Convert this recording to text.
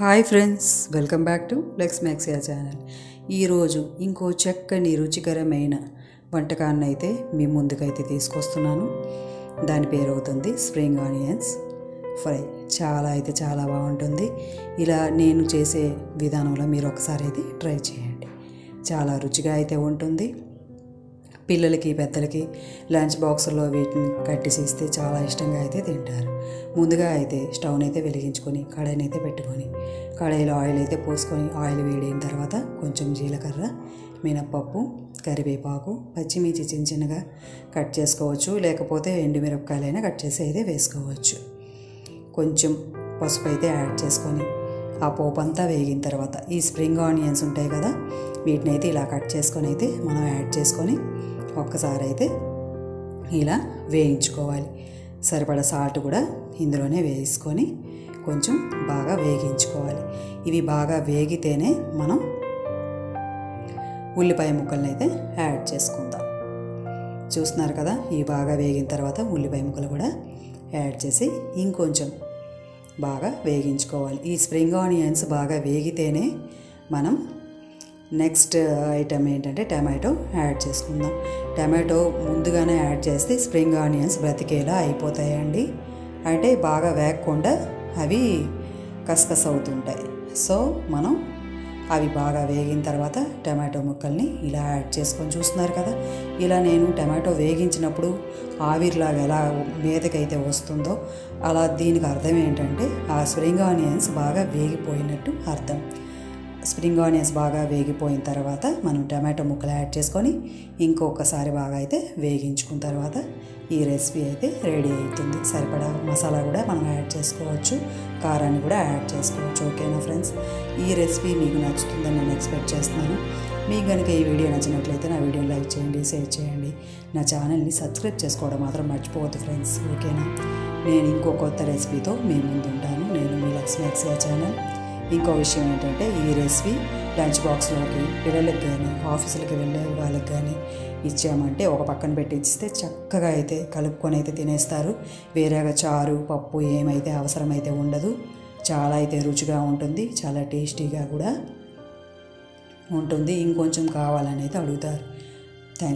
Hi friends welcome back to Lex Maxia channel. ఈరోజు ఇంకో చక్కని రుచికరమైన వంటకాన్ని అయితే మీ ముందుకైతే తీసుకొస్తున్నాను. దాని పేరు అవుతుంది స్ప్రింగ్ ఆనియన్స్ ఫ్రై. చాలా అయితే చాలా బాగుంటుంది. ఇలా నేను చేసే విధానంలో మీరు ఒకసారి అయితే ట్రై చేయండి. చాలా రుచిగా అయితే ఉంటుంది. పిల్లలకి పెద్దలకి లంచ్ బాక్సుల్లో వీటిని కట్టేసి ఇస్తే చాలా ఇష్టంగా అయితే తింటారు. ముందుగా అయితే స్టవ్ని అయితే వెలిగించుకొని కడాయిని అయితే పెట్టుకొని కడాయిలో ఆయిల్ అయితే పోసుకొని ఆయిల్ వేడైన తర్వాత కొంచెం జీలకర్ర మినప్పప్పు కరివేపాకు పచ్చిమిర్చి చిన్న చిన్నగా కట్ చేసుకోవచ్చు. లేకపోతే ఎండుమిరపకాయలైనా కట్ చేసి అయితే వేసుకోవచ్చు. కొంచెం పసుపు అయితే యాడ్ చేసుకొని ఆ పోపు అంతా వేగిన తర్వాత ఈ స్ప్రింగ్ ఆనియన్స్ ఉంటాయి కదా వీటిని అయితే ఇలా కట్ చేసుకొని అయితే మనం యాడ్ చేసుకొని ఒక్కసారి అయితే ఇలా వేయించుకోవాలి. సరిపడా సాల్ట్ కూడా ఇందులోనే వేసుకొని కొంచెం బాగా వేగించుకోవాలి. ఇవి బాగా వేగితేనే మనం ఉల్లిపాయ ముక్కలను అయితే యాడ్ చేసుకుందాం. చూస్తున్నారు కదా ఇవి బాగా వేగిన తర్వాత ఉల్లిపాయ ముక్కలు కూడా యాడ్ చేసి ఇంకొంచెం బాగా వేగించుకోవాలి. ఈ స్ప్రింగ్ ఆనియన్స్ బాగా వేగితేనే మనం నెక్స్ట్ ఐటమ్ ఏంటంటే టమాటో యాడ్ చేసుకుందాం. టమాటో ముందుగానే యాడ్ చేస్తే స్ప్రింగ్ ఆనియన్స్ బ్రతికేలా అయిపోతాయండి. అంటే బాగా వేగకుండా అవి కసకస అవుతుంటాయి. సో మనం అవి బాగా వేగిన తర్వాత టమాటో ముక్కల్ని ఇలా యాడ్ చేసుకొని చూస్తున్నారు కదా. ఇలా నేను టమాటో వేగించినప్పుడు ఆవిరిలాగా ఎలా మీదకైతే వస్తుందో అలా దీనికి అర్థం ఏంటంటే ఆ స్ప్రింగ్ ఆనియన్స్ బాగా వేగిపోయినట్టు అర్థం. స్ప్రింగ్ ఆనియన్స్ బాగా వేగిపోయిన తర్వాత మనం టమాటో ముక్కలు యాడ్ చేసుకొని ఇంకొకసారి బాగా అయితే వేగించుకున్న తర్వాత ఈ రెసిపీ అయితే రెడీ అవుతుంది. సరిపడా మసాలా కూడా మనం యాడ్ చేసుకోవచ్చు. కారాన్ని కూడా యాడ్ చేసుకోవచ్చు. ఓకేనా ఫ్రెండ్స్? ఈ రెసిపీ మీకు నచ్చుతుందని నేను ఎక్స్పెక్ట్ చేస్తున్నాను. మీకు కనుక ఈ వీడియో నచ్చినట్లయితే నా వీడియో లైక్ చేయండి షేర్ చేయండి. నా ఛానల్ని సబ్స్క్రైబ్ చేసుకోవడం మాత్రం మర్చిపోవద్దు ఫ్రెండ్స్. ఓకేనా? నేను ఇంకో కొత్త రెసిపీతో మీ ముందు ఉంటాను నేను మీ లక్ష్మీ ఎక్సియా ఛానల్. ఇంకో విషయం ఏంటంటే ఈ రెసిపీ లంచ్ బాక్స్లోకి పిల్లలకి కానీ ఆఫీసులకి వెళ్ళే వాళ్ళకి కానీ ఇచ్చామంటే ఒక పక్కన పెట్టిస్తే చక్కగా అయితే కలుపుకొని అయితే తినేస్తారు. వేరేగా చారు పప్పు ఏమైతే అవసరమైతే ఉండదు. చాలా అయితే రుచిగా ఉంటుంది చాలా టేస్టీగా కూడా ఉంటుంది. ఇంకొంచెం కావాలని అయితే అడుగుతారు. థ్యాంక్స్